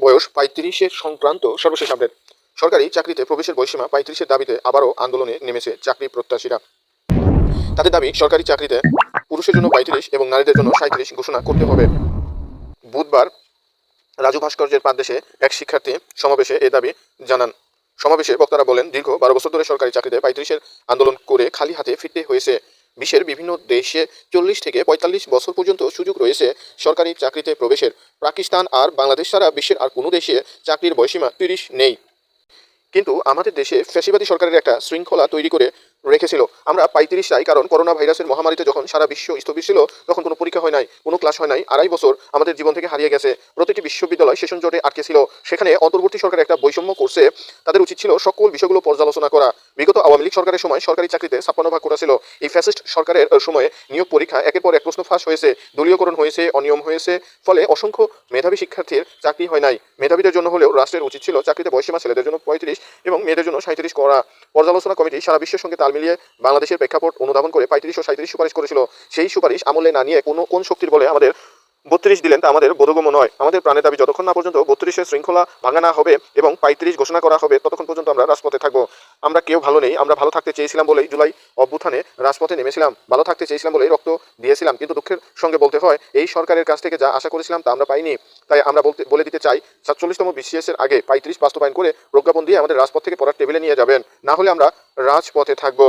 বয়স পঁয়ত্রিশের সংক্রান্ত সর্বশেষ আপডেট সরকারি চাকরিতে প্রবেশের বয়সীমা পঁয়ত্রিশের দাবিতে আবারও আন্দোলনে নেমেছে চাকরি প্রত্যাশীরা। তাদের দাবি, সরকারি চাকরিতে পুরুষের জন্য পঁয়ত্রিশ এবং নারীদের জন্য সাঁত্রিশ ঘোষণা করতে হবে। বুধবার রাজু ভাস্কর্যের পাদদেশে এক শিক্ষার্থী সমাবেশে এ দাবি জানান। সমাবেশে বক্তারা বলেন, দীর্ঘ বারো বছর ধরে সরকারি চাকরিতে পঁয়ত্রিশের আন্দোলন করে খালি হাতে ফিরতে হয়েছে। বিশ্বের বিভিন্ন দেশে চল্লিশ থেকে পঁয়তাল্লিশ বছর পর্যন্ত সুযোগ রয়েছে সরকারি চাকরিতে প্রবেশের। পাকিস্তান আর বাংলাদেশ ছাড়া বিশ্বের আর কোনো দেশে চাকরির বয়সীমা তিরিশ নেই। কিন্তু আমাদের দেশে ফ্যাসিবাদী সরকারের একটা শৃঙ্খলা তৈরি করে রেখেছিল। আমরা পঁয়ত্রিশ চাই কারণ করোনা ভাইরাসের মহামারীতে যখন সারা বিশ্ব স্থবির ছিল, তখন কোনো পরীক্ষা হয় নাই, কোনো ক্লাস হয় নাই। আড়াই বছর আমাদের জীবন থেকে হারিয়ে গেছে। প্রতিটি বিশ্ববিদ্যালয় সেশন জটে আটকে ছিল। সেখানে অন্তর্বর্তী সরকার একটা বৈষম্য করছে। তাদের উচিত ছিল সকল বিষয়গুলো পর্যালোচনা করা। বিগত আওয়ামী লীগ সরকারের সময় সরকারি চাকরিতে ছাপ্পান্ন ভাগ করা ছিল। এই ফ্যাসিস্ট সরকারের সময়ে নিয়োগ পরীক্ষা একের পর এক প্রশ্ন ফাঁস হয়েছে। দলীয়করণ হয়েছে, অনিয়ম হয়েছে। ফলে অসংখ্য মেধাবী শিক্ষার্থীর চাকরি হয় নাই। মেধাবীদের জন্য হলেও রাষ্ট্রের উচিত ছিল চাকরিতে বয়সীমা ছেলেদের জন্য পঁয়ত্রিশ এবং মেয়েদের জন্য সাঁত্রিশ করা। পর্যালোচনা কমিটি সারা বিশ্বের সঙ্গে তাল মিলিয়ে বাংলাদেশের প্রেক্ষাপট অনুধাবন করে পঁয়ত্রিশ ও সাঁত্রিশ সুপারিশ করেছিল। সেই সুপারিশ আমলে না নিয়ে কোনো কোন শক্তির বলে আমাদের বত্রিশ দিলেন তা আমাদের বোধগম্য নয়। আমাদের প্রাণের দাবি যতক্ষণ না পর্যন্ত বত্রিশের শৃঙ্খলা ভাঙা না হবে এবং পঁয়ত্রিশ ঘোষণা করা হবে, ততক্ষণ পর্যন্ত আমরা রাজপথে থাকব। আমরা কেউ ভালো নেই, আমরা ভালো থাকতে চেয়েছিলাম বলেই জুলাই অভ্যুত্থানে রাজপথে নেমেছিলাম। ভালো থাকতে চেয়েছিলাম বলেই রক্ত দিয়েছিলাম, কিন্তু দুঃখের সঙ্গে বলতে হয়, এই সরকারের কাছ থেকে যা আশা করেছিলাম তা আমরা পাইনি। তাই আমরা বলতে বলে দিতে চাই, সাতচল্লিশতম বিসিএস এর আগে পঁয়ত্রিশ বাস্তবায়ন করে প্রজ্ঞাপন দিয়ে আমাদের রাজপথ থেকে পড়ার টেবিলে নিয়ে যাবেন। না হলে আমরা রাজপথে থাকব।